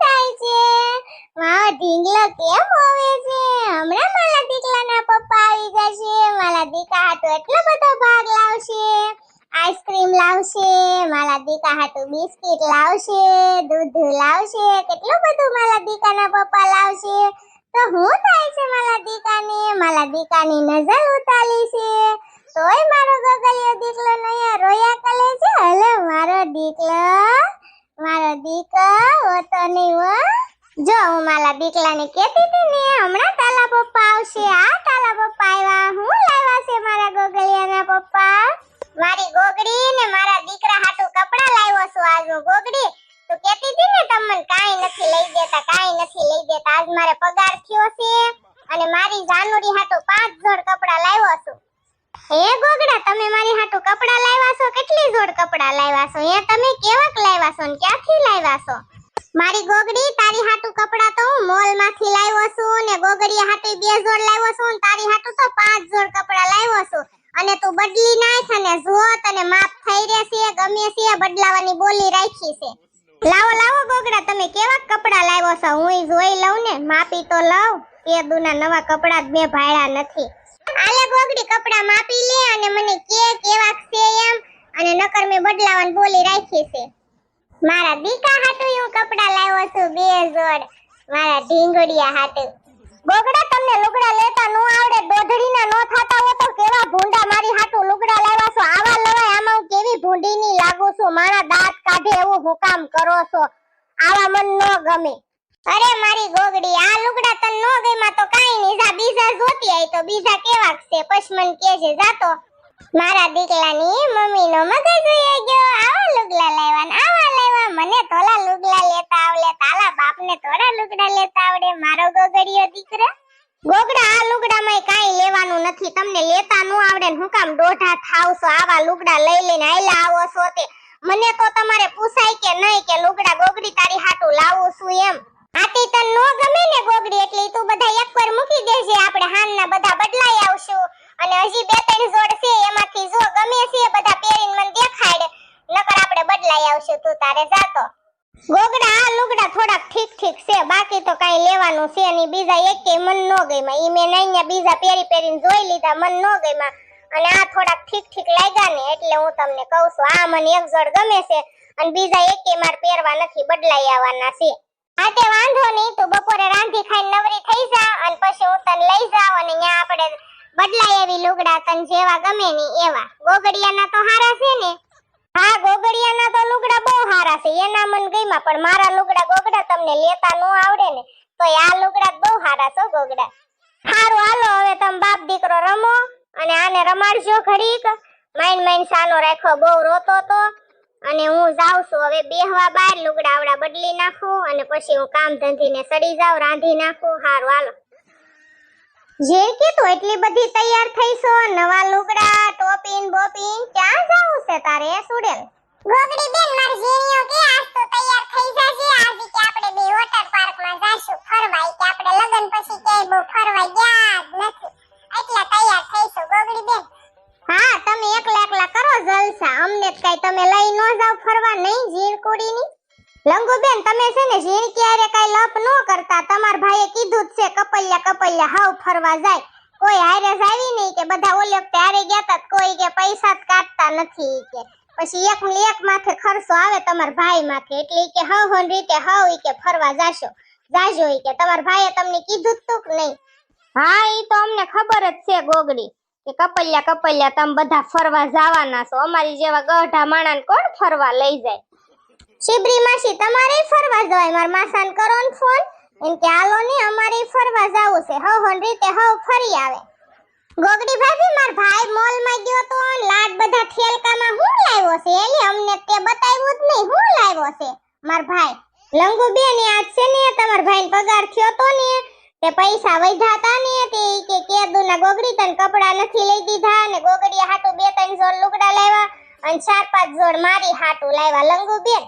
થાય છે. મારો ઢીંગલો કેમ હોવે છે? હમણાં મારા દીકલાના પપ્પા આવી જશે. મારા દીકા હાટુ એટલો બધો ભાગ લાવશે. આઈસ્ક્રીમ લાવશે, મારા દીકા હાટુ બિસ્કિટ લાવશે, દૂધ લાવશે, કેટલું બધું મારા દીકાના પપ્પા લાવશે. તો હું થાય છે મારા દીકાને મારા દીકાની નજર ઉતારી છે. તોય મારો ગગલિયો દીકલો નયા રોયા કલે છે? હલે મારો દીકલો મારો દીકરો તો નહીં જો, હું મારા દીકલાને કહેતી હતી ને, હમણાં તાલા પપ્પા આવશે. આ તાલા પપ્પા આવ્યા. હું લાવ્યા છે મારા ગોગળિયાના પપ્પા? મારી ગોગડી ને મારા દીકરા હાટુ કપડા લાવ્યો છું આજ હું ગોગડી તું કહેતી હતી ને, તમને કાંઈ નથી લઈ દેતા, કાંઈ નથી લઈ દેતા. આજ મારે પગાર થયો છે અને મારી જાનુરી હાટુ પાંચ જોડ કપડા લાવ્યો છું. હે ગોગડા, તમે મારી હાટુ કપડા લાવ્યા છો? કેટલી જોડ કપડા લાવ્યા છો? હે, તમે કેવાક લાવ્યા છો ને ક્યાંથી લાવ્યા છો? મારી ગોગડી, તારી હાટુ કપડા તો હું મોલમાંથી લાવ્યો છું ને ગોગડી હાટુ બે જોડ લાવ્યો છું ને તારી હાટુ તો પાંચ જોડ કપડા લાવ્યો છું. અને તું બદલી નાખ અને જો તને માફ થઈ રહેશે, ગમે છે, બદલાવાની બોલી રાખી છે. લાવો લાવો ગોગડા, તમે કેવા કપડા લાવ્યો છો? હું જોઈ લઉં ને માપી તો લઉં, એ દુના નવા કપડા જ મેં ભાળ્યા નથી. આલે ભોગડી કપડા માપી લે અને મને કે કેવા છે એમ. અને નકર મે બદલાવાની બોલી રાખી છે. મારા દીકા હાટુ હું કપડા લાવ્યો છું બે જોડ. મારા ઢીંગડિયા હાટુ. ગોગડા, તમને લુગડા લેતા નો આવડે, દોધડીના નો થાતા હો તો કેવા ભૂંડા મારી હાટુ લુગડા લાવ્યા છો? આવા લવાય, આમાં હું કેવી ભૂંડીની લાગુ છું? મારા દાંત કાઢે એવું હુકામ કરો છો? આવા મન ન ગમે. અરે મારી ગોગડી, આ લુગડા તન નો ગઈમાં તો કાઈ નહીં. જા, બીજા જોતી આઈ તો, બીજા કેવાક છે. પશ્મન કે છે જાતો મારા દીકલાની મમ્મીનો મગજ વહી ગયો. આવા લુગડા લાવ્યા ને આવા મને તોલા લુગડા લેતા આવડે તાલા બાપને થોડા લુગડા લેતા આવડે. મારો ગોગડીયો દીકરો. ગોગડા, આ લુગડામાં કાઈ લેવાનું નથી. તમને લેતા નો આવડે ને હું કામ દોઢા થાવ છો? આવા લુગડા લઈ લઈને આયલા આવો છો તે. મને તો તમારે પૂછાય કે નહીં કે લુગડા ગોગડી તારી હાટું લાવું છું એમ. આતી તન નો ગમે ને ગોગડી, એટલે તું બધા એકવાર મૂકી દેજે, આપણે હાનના બધા બદલાઈ આવશું. અને હજી બે ત્રણ જોડ છે, એમાંથી જો ગમે છે બધા પહેરીને મને દેખાડ. નકર આપણે બદલાઈ આવશું, તું તારે જાતો ગોગડા, આ લુગડા થોડાક ઠીક ઠીક છે, બાકી તો કાઈ લેવાનું છે અને બીજા એકે મન નો ગઈમાં ઈ મેં નૈયા બીજા પહેરી પહેરીને જોઈ લીધા, મન નો ગઈમાં અને આ થોડાક ઠીક ઠીક લાગ્યા ને, એટલે હું તમને કહું છું, આ મને એક જોડ ગમે છે. અને બીજા એકે માર પહેરવા નથી બદલાઈ આવવાના છે. હા વાંધો નહીં, તું બપોરે રાંધી ખાઈને નવરી થઈ જા અને પછી હું તને લઈ જાઉં અને ત્યાં આપણે બદલાય એવી લુગડા તને જેવા ગમે ને એવા. ગોગડિયાના તો હારા છે ને? હા, ગોગડિયાના તો લુગડા બહુ હારા છે. એના મન ગઈમાં પણ મારા લુગડા ગોગડા તમને લેતા નો આવડે ને, તો આ લુગડા બહુ હારા છો ગોગડા. હારું હાલો, હવે તમે બાપ દીકરો રમો અને આને રમાડજો ઘડીક. માઈન માઇન સાનો રાખ્યો, બહુ રોતો તો. અને હું જાઉં છું, હવે બેહવા બાર લુગડા આવડા બદલી નાખું અને પછી હું કામ ધંધીને સડી જાઉં, રાંધી નાખું, હારું, હાલો. જે કીધું એટલી બધી તૈયાર થઈશો નવા લુગડા, ટોપીન, બોપીન, ક્યાં જાવું છે તારે સુડેલ? ગોગડી બેન, મારી ઝીણીઓ કે, આજ તો તૈયાર થઈ જાજે, આજ કે આપણે બે વોટર પાર્કમાં જાશું ફરવા કે આપણે લગન પછી ક્યાંય બહુ ફરવા ગયા જલસા અમને જ તમે લઈ ન જાવ ફરવા નહીં ઝીણ કુડીની. લંગુબેન, તમે છે ને ઝીણ ક્યારે કઈ લપ ન કરતા? તમાર ભાઈએ કીધું જ છે કપલ્યા કપલ્યા હાવ ફરવા જાય. કોઈ હારે જાવી નહીં કે બધા ઓલે વખતે ગયા તા, કોઈ કે પૈસા જ કાઢતા નથી કે. પછી એક એક માથે ખર્ચો આવે તમાર ભાઈ માથે, એટલે કે હવ હન રીતે હવ કે ફરવા જાશો. જાજો કે, તમાર ભાઈએ તમને કીધું જ તું કે નહીં? હા, ઈ તો અમને ખબર જ છે ગોગડી. કે કપલિયા કપલિયા તમે બધા ફરવા જવાના છો. અમારી જેવા ગઢા માણાને કોણ ફરવા લઈ જાય? શિબરી માસી, તમારે ફરવા જવાય? માર માસાન કરો ને ફોન. એમ કે હાલો ને, અમારે ફરવા જાવું છે. હવ હન રીતે હવ ફરી આવે. ગોગડી ભાભી, માર ભાઈ મોલમાં ગયો તો લાડ બધા ઠેલકામાં હું લાવ્યો છે? એલી, અમને તે બતાવ્યું જ નહીં. હું લાવ્યો છે? માર ભાઈ લંગુ બેન આજ છે ને, તમાર ભાઈ પગાર થયો તો ને તે પૈસા વધ્યાતા ને તે કે કેદુના ગોગડી તન કપડા નથી લઈ દીધા ને ગોગડી હાટુ બે ત્રણ જોડ લુગડા લાવ્યા અને ચાર પાંચ જોડ મારી હાટુ લાવ્યા. લંગુ બેન,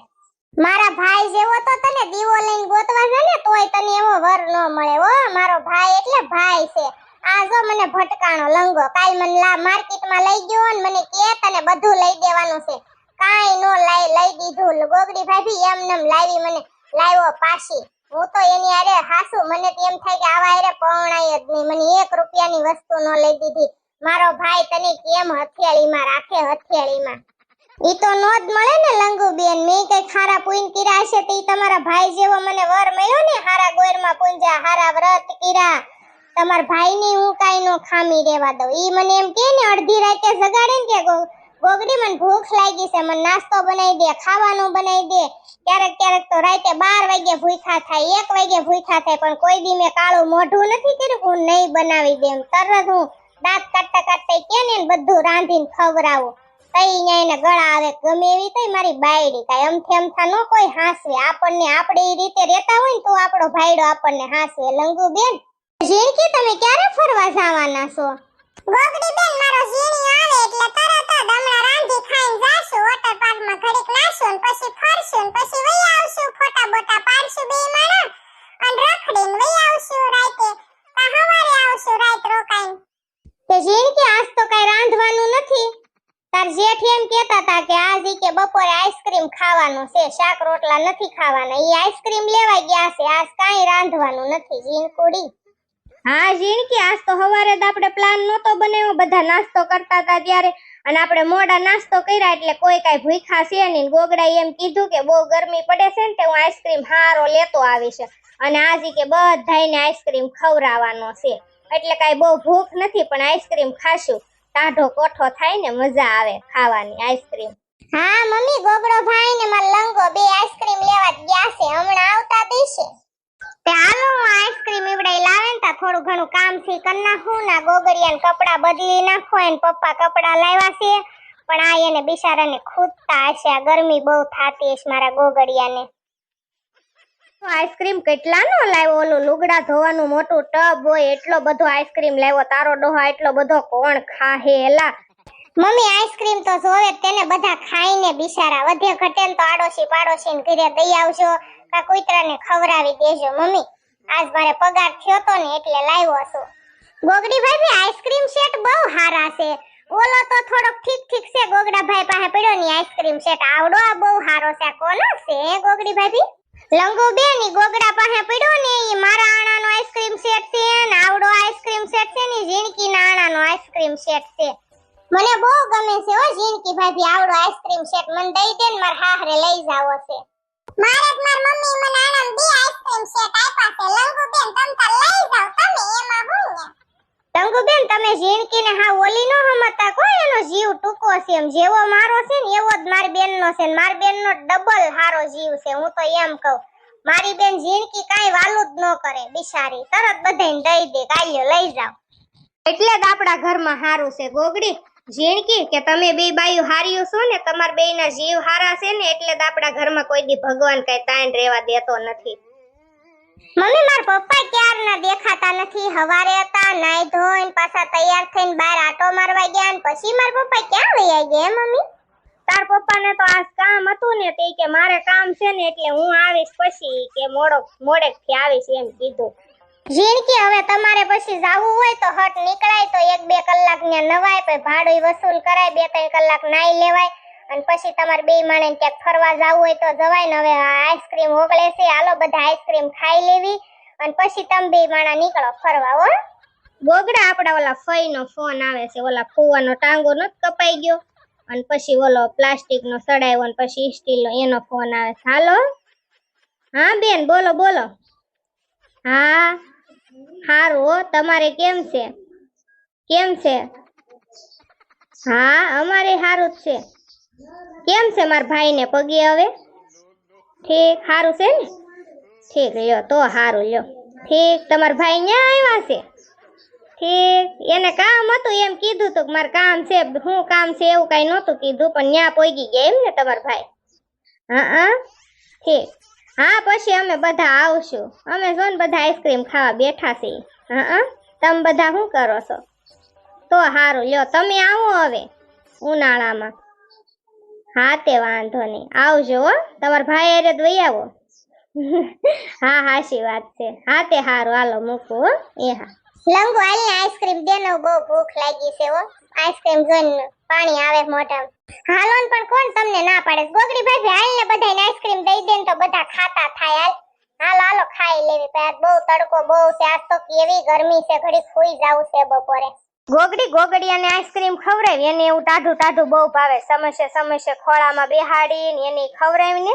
મારા ભાઈ જેવો તો તને દીવો લઈને ગોતવા છે ને તોય તને એવો વર ન મળે ઓ મારો ભાઈ એટલે ભાઈ છે. આ જો મને ભટકાણો લંગો. કાલ મને લા માર્કેટમાં લઈ ગયો ને મને કે તને બધું લઈ દેવાનું છે. કાઈ નો લઈ લઈ દીધું. ગોગડી ભાભી એમ નેમ લાવી મને લાવ્યો પાછી. હું તો એની આરે હાસુ. મને તો એમ થાય કે આવા આરે પૌણાય જ નહીં. મને એક રૂપિયાની વસ્તુ નો લઈ દીધી. મારો ભાઈ તને કેમ હથિયાળીમાં રાખે હથિયાળીમાં? ઈ તો નો જ મળે ને લંગુબેન. મેં કઈ ખારા પૂન કીરા હશે તો ઈ તમારા ભાઈ જેવો મને વર મળ્યો ને હારા ગોરમાં પૂંજા, હારા વ્રત કીરા. તમાર ભાઈની હું કાઈ નો ખામી રેવા દઉં. ઈ મને એમ કે ને અડધી રાતે જગાડે ને કે ગોગડી મને ભૂખ લાગી છે, મને નાસ્તો બનાવી દે, ખાવાનું બનાવી દે. ક્યારેક ક્યારેક તો રાતે બાર વાગે ભૂખા થાય, એક વાગે ભૂખા થાય, પણ કોઈ દી મેં કાળું મોઢું નથી કર્યું, હું નહીં બનાવી દેમ. તરત હું દાંત કાઢતા કાઢતા કે ને બધું રાંધીને ખવડાવું. તઈ અહીંયા એને ગળા આવે, ગમે એવી તઈ મારી બાયડી, કાંઈ અમથે અમથા નો કોઈ હાંસવે. આપણને આપણે એ રીતે રહેતા હોય ને તો આપણો ભાઈડો આપણને હાંસવે. લંગુ બેન, ઝીણકી તમે ક્યારે ફરવા જવાના છો? ગોગડી બેન, મારો ઝીણી આવે એટલે તરત રાંધી ખાઈને જાશું વોટર પાર્કમાં ઘડીક નાશું ને પછી ફરશું ને પછી વઈ આવશું ફોટા બોટા પાડશું બે માણા અને રખડીને વઈ આવશું રાતે. કા હવારે આવશું રાત રોકાઈને. તે ઝીણકી આજ તો કઈ રાંધવાનું નથી. તાર જેઠ એમ કેતા હતા કે આજ ઈ કે બપોરે આઈસ્ક્રીમ ખાવાનું છે શાક રોટલા નથી ખાવાના. ઈ આઈસ્ક્રીમ લેવા ગયા છે આજ કાઈ રાંધવાનું નથી ઝીણકુડી. હા જીણકી આજ તો સવારે જ આપણે પ્લાન નહોતો બનાવ્યો બધા નાસ્તો કરતા હતા ત્યારે અને આપણે મોડા નાસ્તો કર્યા એટલે કોઈ કાંઈ ભૂખા છે નહીં. ગોગડાએ એમ કીધું કે બહુ ગરમી પડે છે ને તે હું આઈસ્ક્રીમ હારો લેતો આવીશ. અને આજે કે બધાને આઈસ્ક્રીમ ખવડાવવાનો છે. એટલે કાંઈ બહુ ભૂખ નથી, પણ આઈસ્ક્રીમ ખાશું. ટાઢો કોઠો થાય ને મજા આવે ખાવાની આઈસ્ક્રીમ. હા, મમ્મી, ગોગડો ભાઈ ને મારા લંગો બે આઈસ્ક્રીમ લેવા ગયા છે. હમણાં આવતા દેશે તે આઈસ્ક્રીમ ઈવડાઈ લાવે ને થોડું ઘણું કામથી કર નાખું. ના ગોગડિયાને કપડા બદલી નાખો એને પપ્પા કપડા લાવ્યા છે. પણ આ એને બિચારાને ખૂદતા હશે, આ ગરમી બહુ થાતી હશે મારા ગોગડિયાને આઈસ્ક્રીમ કેટલાનો લાવ્યો? ઓલું લુગડા ધોવાનું મોટું ટબ હોય, એટલો બધો આઈસ્ક્રીમ લાવ્યો, તારો ડોહા એટલો બધો કોણ ખાહે, એલા? મમ્મી, આઈસ્ક્રીમ તો જોવે તેને બધા ખાઈને બિચારા. વધે ઘટે તો આડોશી પાડોશી ને ઘરે દઈ આવજો. કા કુતરાને ખવરાવી દેજો. મમ્મી, આજ મારે પગાર થયો તો ને એટલે લાવ્યો છું ગોગડી ભાઈ આઈસ્ક્રીમ સેટ બહુ હારા છે. ઓલો તો થોડોક ઠીક ઠીક છે. ગોગડા ભાઈ પાસે પડ્યો ની આઈસ્ક્રીમ સેટ. આવડો આ બહુ હારો છે. કોનો છે ગોગડી ભાભી લંગુ બેન ઈ ગોગડા પાસે પડ્યો ને ઈ મારા આણાનો આઈસ્ક્રીમ સેટ છે ને, આવડો આઈસ્ક્રીમ સેટ છે ને ઝીણકી ના આણાનો આઈસ્ક્રીમ સેટ છે. મને બહુ ગમે છે હો જીનકી ભાભી આવડો આઈસ્ક્રીમ સેટ. મને દઈ દે ને માર હાહરે લઈ જાવો છે મારે જ માર મમ્મી મને આનંદ બે આઈસ્ક્રીમ સેટ આપ્યા છે. લંગુ બેન તમ તો લઈ જાવ તમે એમાં હું ને? લંગુ બેન તમે ઝીણકીને હા ઓલી નો હમતા કો એનો જીવ ટૂંકો છે એમ. જેવો મારો છે ને એવો જ મારી બેનનો છે માર બેન નો ડબલ હારો જીવ છે હું તો એમ કહું. મારી બેન જીનકી કાઈ વાલું જ ન કરે બિચારી. તરત બધાને દઈ દે કાલ્યો લઈ જાવ એટલે જ આપણા ઘરમાં હારું છે ગોગડી. ઝીણકી કે તમે બે બાયું હાર્યું છો ને તમાર બેયના જીવ હારા છે ને એટલે જ આપણા ઘરમાં કોઈ દી ભગવાન કઈ તાણ રહેવા દેતો નથી. મમ્મી માર પપ્પા ક્યારના દેખાતા નથી? હવારે હતા નાઈ ધોઈને પાછા તૈયાર થઈને બહાર આટો મારવા ગયા ને પછી માર પપ્પા ક્યાં વયા ગયા મમ્મી? તાર પપ્પાને તો આજ કામ હતું ને તે કે મારે કામ છે ને એટલે હું આવીશ પછી કે મોડો મોડેકથી આવીશ એમ કીધું. ઝીણકી હવે તમારે પછી જાવું હોય તો હટ નીકળાય તો એક બે કલાક ને નવાય, પછી ભાડું વસૂલ કરાય, બે ત્રણ કલાક નાઈ લેવાય અને પછી તમારે બે માણે ક્યાંક ફરવા જવું હોય તો જવાય ને હવે આઈસ્ક્રીમ ઓગળે છે, હાલો બધા આઈસ્ક્રીમ ખાઈ લેવી અને પછી તમે બે માણા નીકળો ફરવા, હો. ગોગડા આપડા ઓલા ફઈ નો ફોન આવે છે, ઓલા ફુવાનો ટાંગો નત કપાઈ ગયો અને પછી ઓલો પ્લાસ્ટિક નો સડાયો અને પછી સ્ટીલ નો એનો ફોન આવે છે, હાલો. હા બેન, બોલો બોલો. હા. હો, તમારે કેમ છે? કેમ છે? હા, અમારે હારું જ છે. કેમ છે મારા ભાઈને પગે હવે? ઠીક, હારું છે ને? ઠીક, લ્યો, તો હારું, લ્યો. ઠીક, તમારા ભાઈ ન્યા આવ્યા છે? ઠીક, એને કામ હતું, એમ કીધું તું કે મારે કામ છે શું કામ છે એવું કાંઈ નહોતું કીધું, પણ ન્યા પોગી ગયા એમ ને તમારા ભાઈ? હા હા. ઠીક. હા, પછી અમે બધા આવશું. અમે જો ને બધા આઈસ્ક્રીમ ખાવા બેઠા છીએ. હા તમે બધા શું કરો છો? તો સારું લ્યો, તમે આવો હવે ઉનાળામાં. હા, તે વાંધો નહીં. આવજો હો. તમારા ભાઈ અરે દઈ આવો. હા હાશી વાત છે. હા, તે સારું હાલો, મૂકું હો. એ હા. લંગુ હાલને આઈસ્ક્રીમ દેનો બહુ ભૂખ લાગી છે હો. આઈસ્ક્રીમ જોઈને પાણી આવે મોઢામાં. હાલો ને પણ કોણ તમને ના પાડે? ગોગડી ભાભી હાલ ને બધાને આઈસ્ક્રીમ દઈ દે તો બધા ખાતા થાય. હાલ, હાલો ખાઈ લેવી. પણ બહુ તડકો, બહુ છે. આજ તો કેવી ગરમી છે. ઘડી સુઈ જાવું છે બપોરે. ગોગડી ગોગડી અને આઈસ્ક્રીમ ખવડાવી. એને એવું ટાઢું ટાઢું બહુ ભાવે. સમસે સમસે ખોળામાં બેહાડી ને એને ખવડાવીને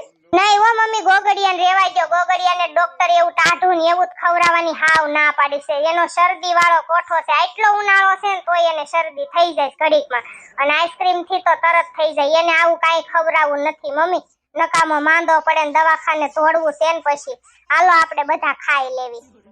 ગોગડિયાને રેવાઈ ગયો. ગોગડિયાને ડોક્ટર એવું ટાઢું ને એવું જ ખવડાવવાની હાવ ના પાડી છે. એનો શરદી વાળો કોઠો છે. આટલો ઉનાળો છે ને તોય એને શરદી થઈ જાય કડીકમાં અને આઈસ્ક્રીમથી તો તરત થઈ જાય. એને આવું કાંઈ ખવડાવવું નથી. મમ્મી, નકામો માંદો પડે ને દવાખાને તોડવું છે ને પછી. હાલો, આપણે બધા ખાઈ લેવી.